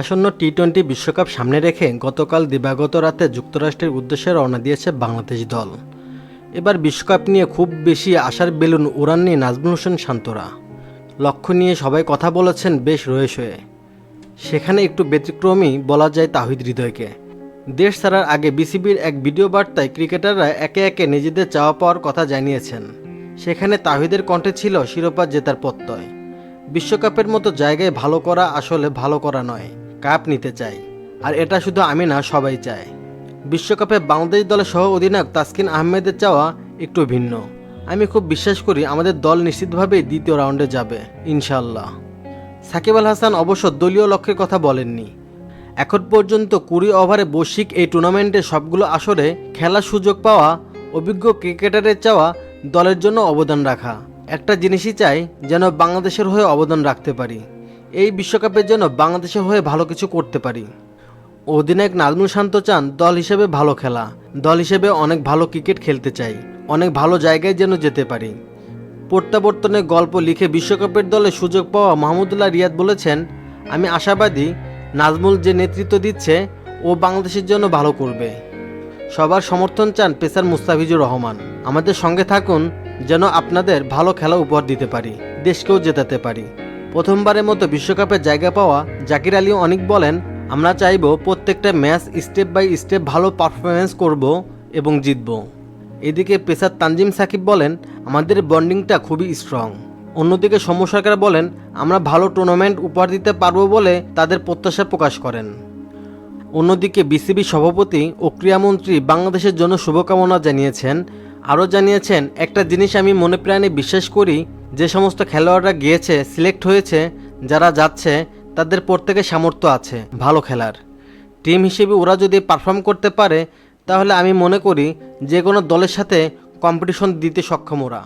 আসন্ন T twenty বিশ্বকাপ সামনে রেখে গতকাল দিবাগত রাতে যুক্তরাষ্ট্রের উদ্দেশ্যে রওনা দিয়েছে বাংলাদেশ দল। এবার বিশ্বকাপ নিয়ে খুব বেশি আশার বেলুন উড়াননি নাজমুল হোসেন শান্তরা। লক্ষ্য নিয়ে সবাই কথা বলেছেন বেশ রয়েস হয়ে। সেখানে একটু ব্যতিক্রমী বলা যায় তাহিদ হৃদয়কে। দেশ ছাড়ার আগে বিসিবির এক ভিডিও বার্তায় ক্রিকেটাররা একে একে নিজেদের চাওয়া পাওয়ার কথা জানিয়েছেন। সেখানে তাহিদের কণ্ঠে ছিল শিরোপা জেতার প্রত্যয়। বিশ্বকাপের মতো জায়গায় ভালো করা আসলে ভালো করা নয়। কাপ নিতে চাই আর এটা শুধু আমি না, সবাই চায়। বিশ্বকাপে বাংলাদেশ দলের সহ অধিনায়ক তাসকিন আহমেদের চাওয়া একটু ভিন্ন। আমি খুব বিশ্বাস করি আমাদের দল নিশ্চিতভাবেই দ্বিতীয় রাউন্ডে যাবে ইনশাল্লাহ সাকিব আল হাসান অবশ্য দলীয় লক্ষ্যের কথা বলেননি। এখন পর্যন্ত কুড়ি ওভারে বৈশ্বিক এই টুর্নামেন্টে সবগুলো আসরে খেলার সুযোগ পাওয়া, অভিজ্ঞ ক্রিকেটারের চাওয়া দলের জন্য অবদান রাখা। একটা জিনিসই চাই, যেন বাংলাদেশের হয়ে অবদান রাখতে পারি। এই বিশ্বকাপের জন্য বাংলাদেশের হয়ে ভালো কিছু করতে পারি। অধিনায়ক নাজমুল শান্ত চান দল হিসেবে ভালো খেলা, দল হিসেবে অনেক ভালো ক্রিকেট খেলতে চাই, অনেক ভালো জায়গায় যেন যেতে পারি। প্রত্যাবর্তনের গল্প লিখে বিশ্বকাপের দলে সুযোগ পাওয়া মাহমুদুল্লাহ রিয়াদ বলেছেন, আমি আশাবাদী নাজমুল যে নেতৃত্ব দিচ্ছে, ও বাংলাদেশের জন্য ভালো করবে। সবার সমর্থন চান পেসার মুস্তাফিজুর রহমান। আমাদের সঙ্গে থাকুন, যেন আপনাদের ভালো খেলা উপহার দিতে পারি, দেশকেও জেতাতে পারি। প্রথমবারের মতো বিশ্বকাপে জায়গা পাওয়া জাকির আলী অনেক বলেন, আমরা চাইব প্রত্যেকটা ম্যাচ স্টেপ বাই স্টেপ ভালো পারফরমেন্স করব এবং জিতব। এদিকে পেসার তানজিম সাকিব বলেন, আমাদের বন্ডিংটা খুবই স্ট্রং অন্যদিকে সৌম্য সরকার বলেন, আমরা ভালো টুর্নামেন্ট উপহার দিতে পারব বলে তাদের প্রত্যাশা প্রকাশ করেন। অন্যদিকে বিসিবি সভাপতি ও ক্রীড়ামন্ত্রী বাংলাদেশের জন্য শুভকামনা জানিয়েছেন। আরও জানিয়েছেন, একটা জিনিস আমি মনে প্রাণে বিশ্বাস করি যে সমস্ত খেলোয়াড়রা গিয়েছে সিলেক্ট হয়েছে, যারা যাচ্ছে, তাদের প্রত্যেকে সামর্থ্য আছে, ভালো খেলার। টিম হিসেবে ওরা যদি পারফর্ম করতে পারে, তাহলে আমি মনে করি যে কোনো দলের সাথে কম্পিটিশন দিতে সক্ষম ওরা।